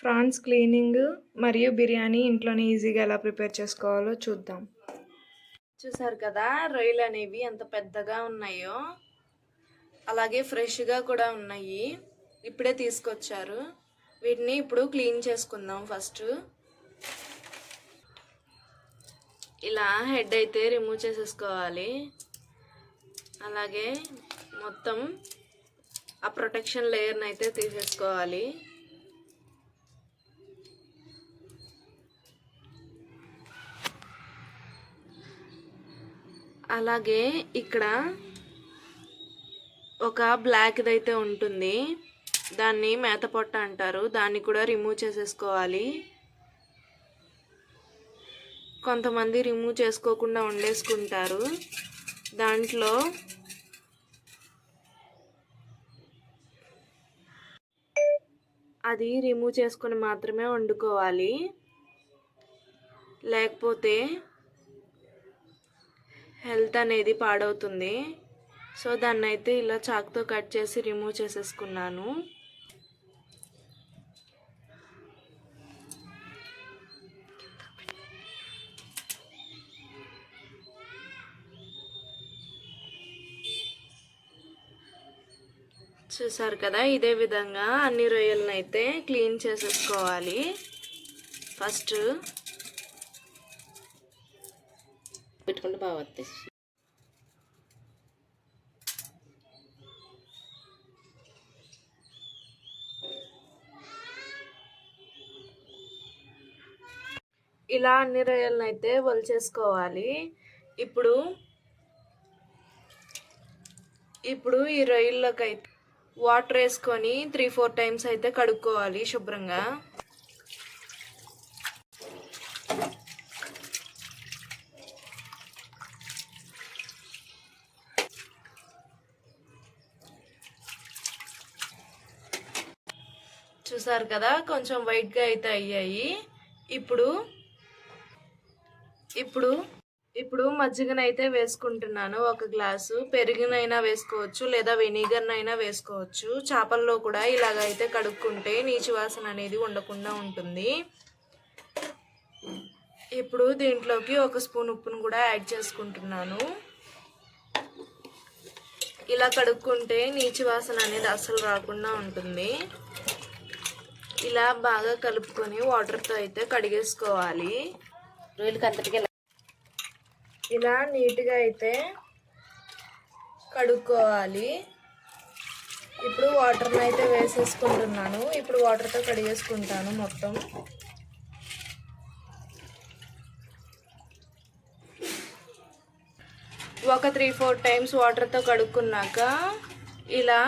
France cleaning మరియు బిర్యానీ ఇంట్లోనే ఈజీగా ఎలా ప్రిపేర్ చేసుకోవాలో చూద్దాం. చూసారు కదా రొయ్యలు అనేవి ఎంత పెద్దగా ఉన్నాయో అలాగే ఫ్రెష్గా కూడా ఉన్నాయి. ఇప్పుడే తీసుకొచ్చారు. వీటిని ఇప్పుడు క్లీన్ చేసుకుందాం ఫస్ట్. ఇలా హెడ్ అయితే రిమూవ్ చేసేసుకోవాలి. అలాగే మొత్తం ఆ ప్రొటెక్షన్ లేయర్ని అయితే తీసేసుకోవాలి. అలాగే ఇక్కడ ఒక బ్లాక్ది అయితే ఉంటుంది. దాన్ని మేత పొట్ట అంటారు. దాన్ని కూడా రిమూవ్ చేసేసుకోవాలి. కొంతమంది రిమూవ్ చేసుకోకుండా వండేసుకుంటారు దాంట్లో అది రిమూవ్ చేసుకొని మాత్రమే వండుకోవాలి. లేకపోతే హెల్త్ అనేది పాడవుతుంది. సో దాన్ని అయితే ఇలా చాక్తో కట్ చేసి రిమూవ్ చేసేసుకున్నాను. చూసారు కదా ఇదే విధంగా అన్ని రొయ్యలను అయితే క్లీన్ చేసేసుకోవాలి. ఫస్ట్ పెట్టుకుంటే బాగా వస్తాయి. ఇలా అన్ని రొయ్యలను అయితే వలిచేసుకోవాలి. ఇప్పుడు ఇప్పుడు ఈ రొయ్యల్లోకి అయితే వాటర్ వేసుకొని త్రీ ఫోర్ టైమ్స్ అయితే కడుక్కోవాలి శుభ్రంగా. చూసారు కదా? కొంచెం వైట్గా అయితే అయ్యాయి. ఇప్పుడు ఇప్పుడు ఇప్పుడు మజ్జిగనైతే వేసుకుంటున్నాను. ఒక గ్లాసు పెరుగునైనా వేసుకోవచ్చు లేదా వెనిగర్నైనా వేసుకోవచ్చు. చేపల్లో కూడా ఇలాగైతే కడుక్కుంటే నీచు వాసన అనేది ఉండకుండా ఉంటుంది. ఇప్పుడు దీంట్లోకి ఒక స్పూన్ ఉప్పును కూడా యాడ్ చేసుకుంటున్నాను. ఇలా కడుక్కుంటే నీచు వాసన అనేది అస్సలు రాకుండా ఉంటుంది. ఇలా బాగా కలుపుకొని వాటర్తో అయితే కడిగేసుకోవాలి. అంతటికే ఇలా నీట్గా అయితే కడుక్కోవాలి. ఇప్పుడు వాటర్ని అయితే వేసేసుకుంటున్నాను. ఇప్పుడు వాటర్తో కడిగేసుకుంటాను మొత్తం. ఒక త్రీ ఫోర్ టైమ్స్ వాటర్తో కడుక్కున్నాక ఇలా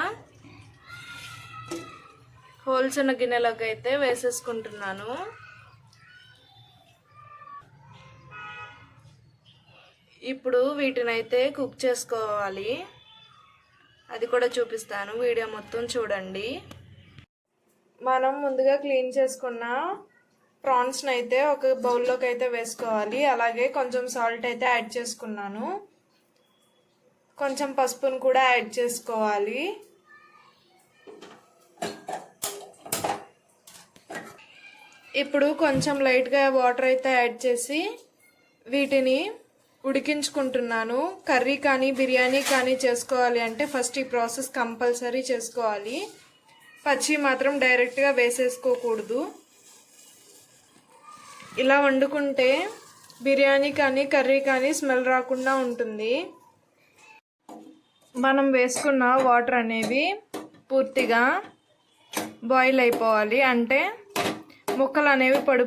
హోల్స్ ఉన్న గిన్నెలోకి అయితే వేసేసుకుంటున్నాను. ఇప్పుడు వీటిని అయితే కుక్ చేసుకోవాలి. అది కూడా చూపిస్తాను. వీడియో మొత్తం చూడండి. మనం ముందుగా క్లీన్ చేసుకున్న ప్రాన్స్ని అయితే ఒక బౌల్లోకి అయితే వేసుకోవాలి. అలాగే కొంచెం సాల్ట్ అయితే యాడ్ చేసుకున్నాను. కొంచెం పసుపును కూడా యాడ్ చేసుకోవాలి. ఇప్పుడు కొంచెం లైట్గా వాటర్ అయితే యాడ్ చేసి వీటిని ఉడికించుకుంటున్నాను. కర్రీ కానీ బిర్యానీ కానీ చేసుకోవాలి అంటే ఫస్ట్ ఈ ప్రాసెస్ కంపల్సరీ చేసుకోవాలి. పచ్చి మాత్రం డైరెక్ట్గా వేసేసుకోకూడదు. ఇలా వండుకుంటే బిర్యానీ కానీ కర్రీ కానీ స్మెల్ రాకుండా ఉంటుంది. మనం వేసుకున్న వాటర్ అనేవి పూర్తిగా బాయిల్ అయిపోవాలి. అంటే ముక్కలు అనేవి పొడి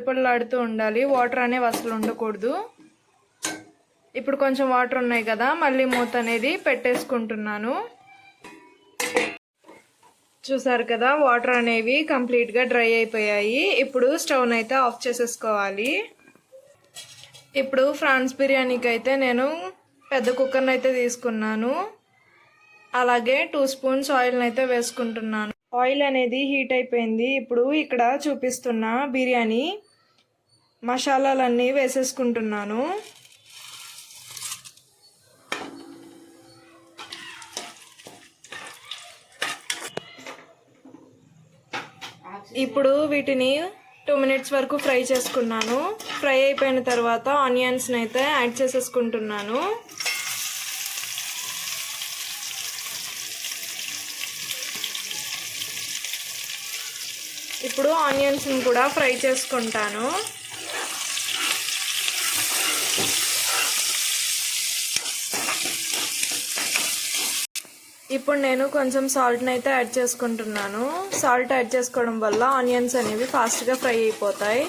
ఉండాలి. వాటర్ అనేవి అసలు ఉండకూడదు. ఇప్పుడు కొంచెం వాటర్ ఉన్నాయి కదా మళ్ళీ మూత అనేది పెట్టేసుకుంటున్నాను. చూసారు కదా వాటర్ అనేవి కంప్లీట్గా డ్రై అయిపోయాయి. ఇప్పుడు స్టవ్ అయితే ఆఫ్ చేసేసుకోవాలి. ఇప్పుడు ఫ్రాన్స్ బిర్యానీకి అయితే నేను పెద్ద కుక్కర్ని అయితే తీసుకున్నాను. అలాగే టూ స్పూన్స్ ఆయిల్ని అయితే వేసుకుంటున్నాను. ఆయిల్ అనేది హీట్ అయిపోయింది. ఇప్పుడు ఇక్కడ చూపిస్తున్న బిర్యానీ మసాలాలన్నీ వేసేసుకుంటున్నాను. ఇప్పుడు వీటిని టూ మినిట్స్ వరకు ఫ్రై చేసుకున్నాను. ఫ్రై అయిపోయిన తర్వాత ఆనియన్స్ని అయితే యాడ్ చేసేసుకుంటున్నాను. ఇప్పుడు ఆనియన్స్ని కూడా ఫ్రై చేసుకుంటాను. ఇప్పుడు నేను కొంచెం సాల్ట్ని అయితే యాడ్ చేసుకుంటున్నాను. సాల్ట్ యాడ్ చేసుకోవడం వల్ల ఆనియన్స్ అనేవి ఫాస్ట్గా ఫ్రై అయిపోతాయి.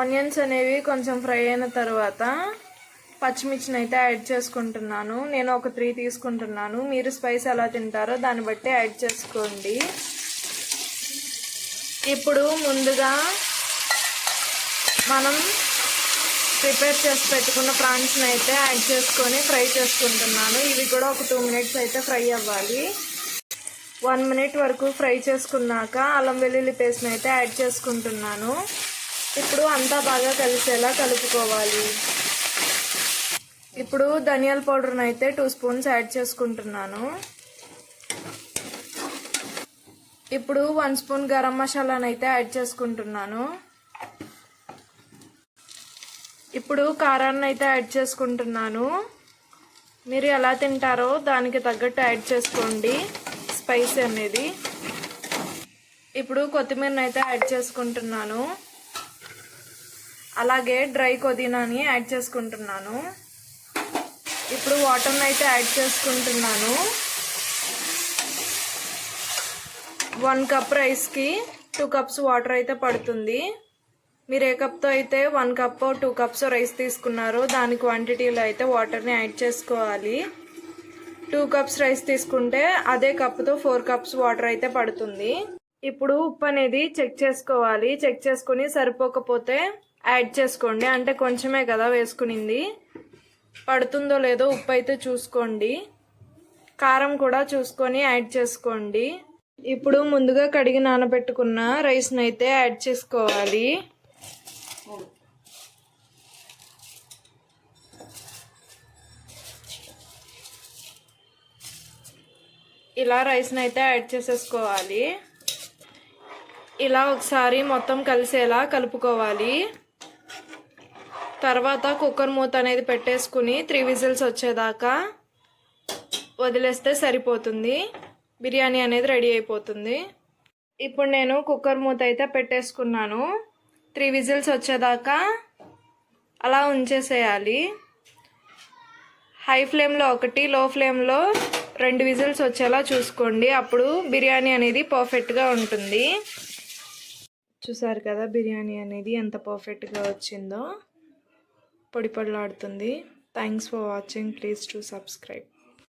ఆనియన్స్ అనేవి కొంచెం ఫ్రై అయిన తర్వాత పచ్చిమిర్చిని అయితే యాడ్ చేసుకుంటున్నాను. నేను ఒక త్రీ తీసుకుంటున్నాను. మీరు స్పైస్ ఎలా తింటారో దాన్ని బట్టి యాడ్ చేసుకోండి. ఇప్పుడు ముందుగా మనం ప్రిపేర్ చేసి పెట్టుకున్న ప్రాన్స్ని అయితే యాడ్ చేసుకొని ఫ్రై చేసుకుంటున్నాను. ఇవి కూడా ఒక టూ మినిట్స్ అయితే ఫ్రై అవ్వాలి. వన్ మినిట్ వరకు ఫ్రై చేసుకున్నాక అల్లం వెల్లుల్లి పేస్ట్ని అయితే యాడ్ చేసుకుంటున్నాను. ఇప్పుడు అంతా బాగా కలిసేలా కలుపుకోవాలి. ఇప్పుడు ధనియాల పౌడర్ని అయితే టూ స్పూన్స్ యాడ్ చేసుకుంటున్నాను. ఇప్పుడు వన్ స్పూన్ గరం మసాలాను అయితే యాడ్ చేసుకుంటున్నాను. ఇప్పుడు కారాన్ని అయితే యాడ్ చేసుకుంటున్నాను. మీరు ఎలా తింటారో దానికి తగ్గట్టు యాడ్ చేసుకోండి స్పైస్ అనేది. ఇప్పుడు కొత్తిమీరని అయితే యాడ్ చేసుకుంటున్నాను. అలాగే డ్రై పుదీనాని యాడ్ చేసుకుంటున్నాను. ఇప్పుడు వాటర్ని అయితే యాడ్ చేసుకుంటున్నాను. వన్ కప్ రైస్కి టూ కప్స్ వాటర్ అయితే పడుతుంది. మీరు ఏ కప్తో అయితే one cup two cups rice తీసుకున్నారో దాని క్వాంటిటీలో అయితే వాటర్ని యాడ్ చేసుకోవాలి. టూ కప్స్ రైస్ తీసుకుంటే అదే కప్తో ఫోర్ కప్స్ వాటర్ అయితే పడుతుంది. ఇప్పుడు ఉప్పు అనేది చెక్ చేసుకోవాలి. చెక్ చేసుకుని సరిపోకపోతే యాడ్ చేసుకోండి. అంటే కొంచెమే కదా వేసుకునింది. పడుతుందో లేదో ఉప్పు అయితే చూసుకోండి. కారం కూడా చూసుకొని యాడ్ చేసుకోండి. ఇప్పుడు ముందుగా కడిగి నానబెట్టుకున్న రైస్ని అయితే యాడ్ చేసుకోవాలి. ఇలా రైస్ని అయితే యాడ్ చేసేసుకోవాలి. ఇలా ఒకసారి మొత్తం కలిసేలా కలుపుకోవాలి. తర్వాత కుక్కర్ మూత అనేది పెట్టేసుకుని త్రీ విజిల్స్ వచ్చేదాకా వదిలేస్తే సరిపోతుంది. బిర్యానీ అనేది రెడీ అయిపోతుంది. ఇప్పుడు నేను కుక్కర్ మూత అయితే పెట్టేసుకున్నాను. త్రీ విజిల్స్ వచ్చేదాకా అలా ఉంచేసేయాలి. హై ఫ్లేమ్లో ఒకటి లో ఫ్లేమ్లో రెండు విజిల్స్ వచ్చేలా చూసుకోండి. అప్పుడు బిర్యానీ అనేది పర్ఫెక్ట్గా ఉంటుంది. చూసారు కదా బిర్యానీ అనేది ఎంత పర్ఫెక్ట్గా వచ్చిందో. పొడి పొడిలాడుతుంది. Thanks for watching. Please to subscribe.